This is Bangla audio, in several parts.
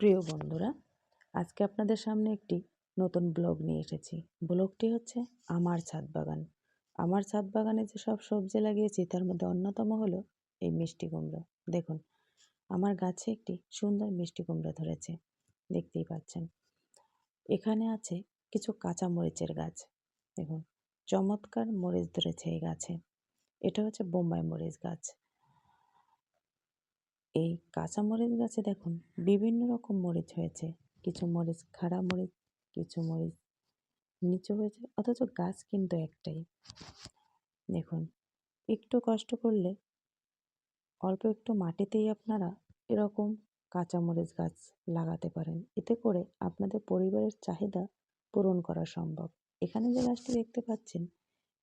প্রিয় বন্ধুরা, আজকে আপনাদের সামনে একটি নতুন ব্লগ নিয়ে এসেছি। ব্লগটি হচ্ছে আমার ছাদ বাগান। আমার ছাদ বাগানে যে সব সবজি লাগিয়েছি, তার মধ্যে অন্যতম হলো এই মিষ্টি কুমড়ো। দেখুন, আমার গাছে একটি সুন্দর মিষ্টি কুমড়ো ধরেছে, দেখতেই পাচ্ছেন। এখানে আছে কিছু কাঁচা মরিচের গাছ। দেখুন, চমৎকার মরিচ ধরেছে এই গাছে। এটা হচ্ছে বোম্বাই মরিচ গাছ। এই কাঁচা মরিচ গাছে দেখুন, বিভিন্ন রকম মরিচ হয়েছে। কিছু মরিচ খাড়া মরিচ, কিছু মরিচ নিচু হয়েছে, অথচ গাছ কিন্তু একটাই। দেখুন, একটু কষ্ট করলে অল্প একটু মাটিতেই আপনারা এরকম কাঁচা মরিচ গাছ লাগাতে পারেন। এতে করে আপনাদের পরিবারের চাহিদা পূরণ করা সম্ভব। এখানে যে গাছটি দেখতে পাচ্ছেন,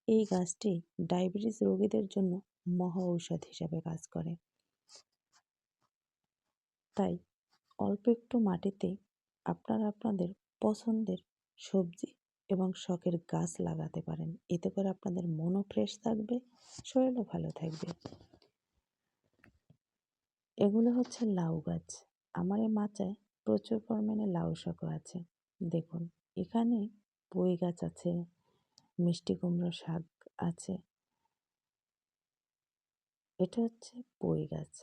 এই গাছটি ডায়াবেটিস রোগীদের জন্য মহা ঔষধ হিসাবে কাজ করে। তাই অল্প একটু মাটিতে আপনারা আপনাদের পছন্দের সবজি এবং শখের গাছ লাগাতে পারেন। এতে করে আপনাদের মনও ফ্রেশ থাকবে, শরীরও ভালো থাকবে। এগুলো হচ্ছে লাউ গাছ। আমার এই মাচায় প্রচুর পরিমাণে লাউ শাকও আছে। দেখুন, এখানে পুঁই গাছ আছে, মিষ্টি কুমড়ো শাক আছে। এটা হচ্ছে পুঁই গাছ।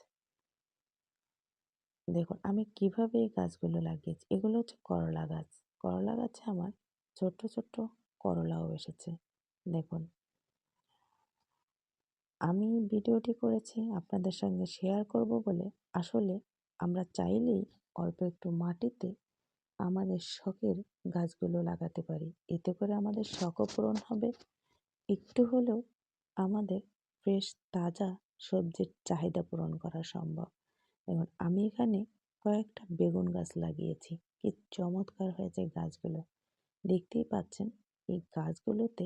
দেখুন, আমি কীভাবে এই গাছগুলো লাগিয়েছি? এগুলো হচ্ছে করলা গাছ। করলা গাছে আমার ছোট্ট ছোট্ট করলাও এসেছে। দেখুন। আমি ভিডিওটি করেছি, আপনাদের সঙ্গে শেয়ার করব বলে। আসলে আমরা চাইলেই অল্প একটু মাটিতে আমাদের শখের গাছগুলো লাগাতে পারি। এতে করে আমাদের শখও পূরণ হবে। একটু হলেও আমাদের ফ্রেশ, তাজা সবজির চাহিদা পূরণ করা সম্ভব। দেখুন আমি এখানে কয়েকটা বেগুন গাছ লাগিয়েছি। কি চমৎকার হয়েছে গাছগুলো। দেখতেই পাচ্ছেন, এই গাছগুলোতে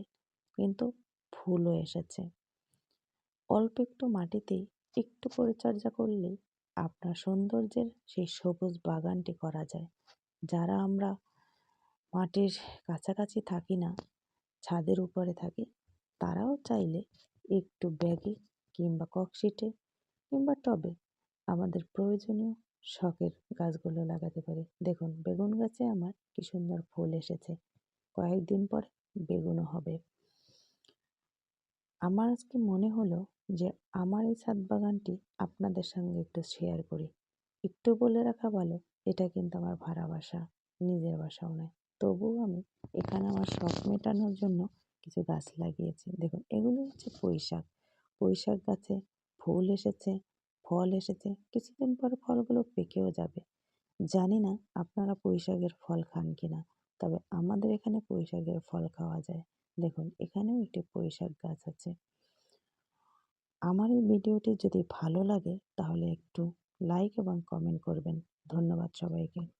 কিন্তু ফুলও এসেছে। অল্প একটু মাটিতেই একটু পরিচর্যা করলেই আপনার সৌন্দর্যের সেই সবুজ বাগানটি করা যায়। যারা আমরা মাটির কাছাকাছি থাকি না, ছাদের উপরে থাকি, তারাও চাইলে একটু ব্যাগে কিংবা ককশিটে কিংবা টবে আমাদের প্রয়োজনীয় শখের গাছগুলো লাগাতে পারি। দেখুন, বেগুন গাছে আমার কি সুন্দর ফুল এসেছে। কয়েকদিন পরে বেগুনও হবে। আমার আজকে মনে হলো যে, আমার এই ছাদ বাগানটি আপনাদের সঙ্গে একটু শেয়ার করি। একটু বলে রাখা ভালো, এটা কিন্তু আমার ভাড়া বাসা, নিজের বাসাও নয়। তবুও আমি এখানে আমার শখ মেটানোর জন্য কিছু গাছ লাগিয়েছি। দেখুন, এগুলো হচ্ছে পুঁই শাক পুঁই শাক গাছে ফুল এসেছে ফল এসেছে, কিছুদিন পর ফলগুলো পেকেও যাবে। জানি না আপনারা পুঁই শাকের ফল খান কি না তবে আমাদের এখানে পুঁই শাকের ফল খাওয়া যায়। দেখুন, এখানেও একটি পুঁই শাক গাছ আছে। আমার এই ভিডিওটি যদি ভালো লাগে, তাহলে একটু লাইক এবং কমেন্ট করবেন। ধন্যবাদ সবাইকে।